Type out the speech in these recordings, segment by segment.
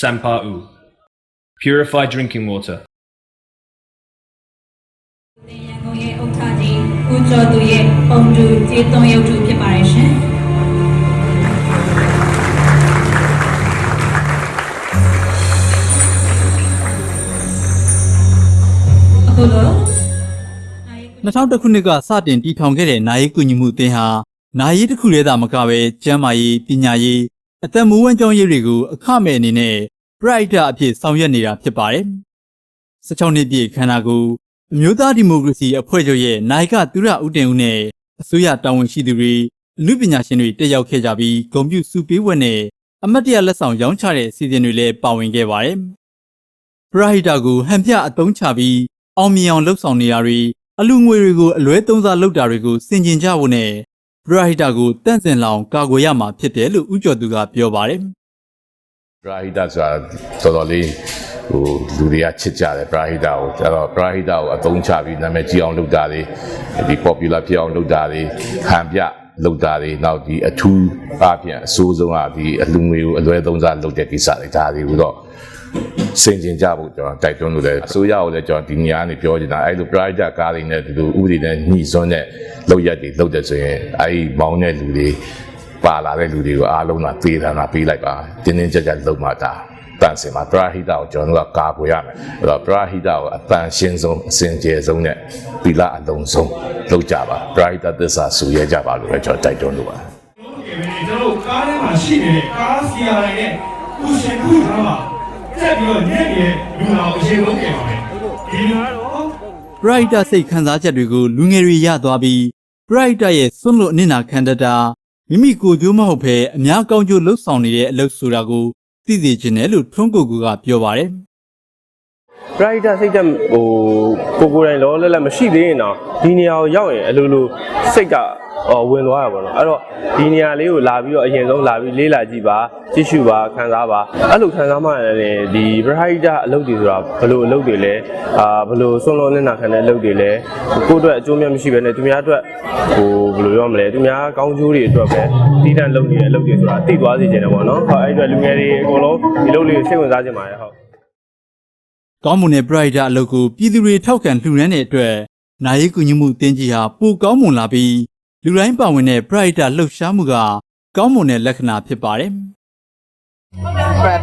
Sampa'u. Purified drinking water. ရန်ကုန်ရဲ့ဥက္ကဋ္ဌကြီးဦးကျော်သူရဲ့ပုံတူကျေးသွင်းရုပ်ထုဖြစ်ပါတယ်ရှင်အခုလိုနိုင်2000ခုနှစ်ကစတင်တည်ထောင်ခဲ့တဲ့နာရေးကူညီမှုအသင်းဟာနာရေးတစ်ခုလေးသာမကပဲကျန်းမာရေးပညာရေး အသက်မွေးဝမ်းကြောင်းရေးတွေကိုအခမဲ့အနေနဲ့ Bright အဖြစ်ဆောင်ရွက်နေတာဖြစ်ပါတယ်။16နှစ်ပြည့်ခန္ဓာကိုယ်အမျိုးသားဒီမိုကရေစီအဖွဲ့ချုပ်ရဲ့နိုင်ကသူရဦးတင်ဦးနဲ့အစိုးရတာဝန်ရှိသူတွေအမှုပညာရှင်တွေတက်ရောက်ခဲ့ကြပြီးဂုဏ်ပြုစုပေးဝတ်နဲ့အမတ်တရလက်ဆောင်ရောင်းချတဲ့အစီအစဉ်တွေလည်းပါဝင်ခဲ့ပါတယ်။ပရဟိတကိုဟန်ပြအသုံးချပြီးအောင်မြင်အောင်လှုပ်ဆောင်နေတာတွေအလူငွေတွေကိုအလွဲသုံးစားလုပ်တာတွေကိုစင်ကျင်ကြဖို့နဲ့ပ ရဟိတကိုတန့်စင်လောင်ကာကွယ်ရမှာဖြစ်တယ်လို့ဥကျော်သူကပြောပါတယ်ပရာဟိတဆိုတာတော်တော်လေးဟိုလူတွေကချစ်ကြတယ်ပရာဟိတကိုအဲ့တော့ပရာဟိတကိုအသုံးချပြီးနာမည်ကြီးအောင်လုပ်တာတွေဒီ popular ဖြစ်အောင်လုပ်တာတွေခံပြလုပ်တာတွေနောက်ဒီအထူးအပြင်အစိုးဆုံးကဒီအလူငွေကိုအလွဲသုံးစားလုပ်တဲ့ကိစ္စတွေဒါတွေကိုတော့ စင်ကျင်ကြဖို့ကျွန်တော်တိုက်တွန်းလို့လည်းအစိုးရကိုလည်းကျွန်တော်ဒီနေရာကနေပြောချင်တာအဲ့လို private ကားတွေနဲ့ဒီလိုဥပဒေနဲ့ညှိစွန်းတဲ့လုပ်ရက်တွေလုပ်တဲ့ဆိုရင်အဲ့ဒီမောင်းတဲ့လူတွေပါလာတဲ့လူတွေကိုအားလုံးကပေးတာနာပေးလိုက်ပါတင်းတင်းကြပ်ကြပ်လုပ်မှတာတန်စင်မှာပရာဟိတကိုကျွန်တော်တို့ကကာကွယ်ရမယ်အဲ့တော့ပရာဟိတကိုအတန်ရှင်းဆုံးအစင်ကြယ်ဆုံးနဲ့ပီလာအလုံးဆုံးလုပ်ကြပါပရာဟိတသစ္စာဆူရဲကြပါလို့လည်းကျွန်တော်တိုက်တွန်းလိုပါတယ်ကျွန်တော်တို့ကားထဲမှာရှိနေတဲ့ကားစီယာတွေနဲ့ကုရှင်ခုထားမှာ တက်ပြီးတော့ညက်နေတဲ့လူနာကိုအရင်ဆုံးပြန်ပါမယ်ဒီလူကတော့ပရဟိတစိတ်ခံစားချက်တွေကိုလူငယ်တွေရသွားပြီးပရဟိတရဲ့စွန့်လွတ်အနစ်နာခံတတ်တာမိမိကိုယ်ကျိုးမဟုတ်ဘဲအများကောင်းကျိုးလှုပ်ဆောင်နေတဲ့အလုပ်ဆိုတာကိုသိသိချင်တယ်လို့ထွန်းကိုကူကပြောပါတယ်ပရိုက်တာစိတ်တက်ဟိုကိုကိုယ်တိုင်လောလဲလဲမရှိသေးရင်တော့ဒီနေရာကိုရောက်ရင်အလိုလိုစိတ်ကဟော ဝင်သွားတာပေါ့နော်အဲ့တော့ဒီနေရာလေးကိုလာပြီးတော့အရင်ဆုံးလာပြီးလေးလာကြည့်ပါကြည့်ရှုပါခံစားပါအဲ့လိုခံစားမှလည်းဒီပရိုက်တာအလုပ်တွေဆိုတာဘယ်လိုအလုပ်တွေလဲအာဘယ်လိုဆွန့်လွန်နေတာခံတဲ့အလုပ်တွေလဲကိုယ့်အတွက်အကျိုးမြတ်မရှိဘဲနဲ့သူများအတွက်ဟိုဘယ်လိုပြောမလဲသူများကောင်းကျိုးတွေအတွက်ပဲတီးတန့်လုပ်နေတဲ့အလုပ်တွေဆိုတာသိသွားစေချင်တယ်ပေါ့နော်ဟောအဲ့အတွက်လူငယ်တွေအကုန်လုံးဒီလုပ်လေးကိုစိတ်ဝင်စားကြပါတယ်ဟုတ်ကောင်းမွန်တဲ့ပရဟိတအလုပ်ကိုပြည်သူတွေထောက်ခံလှူဒန်းတဲ့အတွက်နာရေးကူညီမှုအသင်းကြီးဟာပိုကောင်းမွန်လာပြီး လူတိုင်းပါဝင်တဲ့ပရဟိတလှုပ်ရှားမှုကကောင်းမွန်တဲ့လက္ခဏာဖြစ်ပါတယ်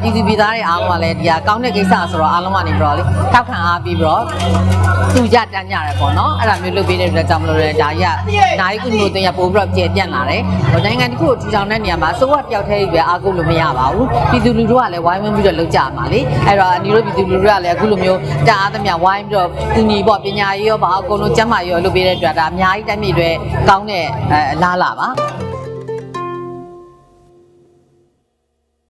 ပြည်သူပြည်သားတွေအားလုံးကလည်းဒီဟာကောင်းတဲ့ကိစ္စဆိုတော့အားလုံးကနေပြီးတော့လေထောက်ခံအားပြီးပြီးတော့သူကြတန်းကြတယ်ပေါ့နော်အဲ့ဒါမျိုးလုပ်ပေးတဲ့အတွက်ကြောင့်မလို့လဲဒါကြီးကနိုင်ကုမျိုးတင်ရပို့ပြီးတော့ကျေပြန့်လာတယ်ဟိုနိုင်ငံတစ်ခုကိုထူထောင်တဲ့နေရာမှာစိုးဝတယောက်တည်းပဲအားကိုးလို့မရပါဘူးပြည်သူလူထုကလည်းဝိုင်းဝန်းပြီးတော့လုပ်ကြမှာလေအဲ့တော့အနီတို့ပြည်သူလူထုကလည်းအခုလိုမျိုးတအားသမျှဝိုင်းပြီးတော့ကူညီပေါ့ပညာရေးရောပါအကုန်လုံးကျန်းမာရေးရောလုပ်ပေးတဲ့အတွက်ဒါအများကြီးတိုင်းပြည်တွေကောင်းတဲ့အဲအလားလာပါ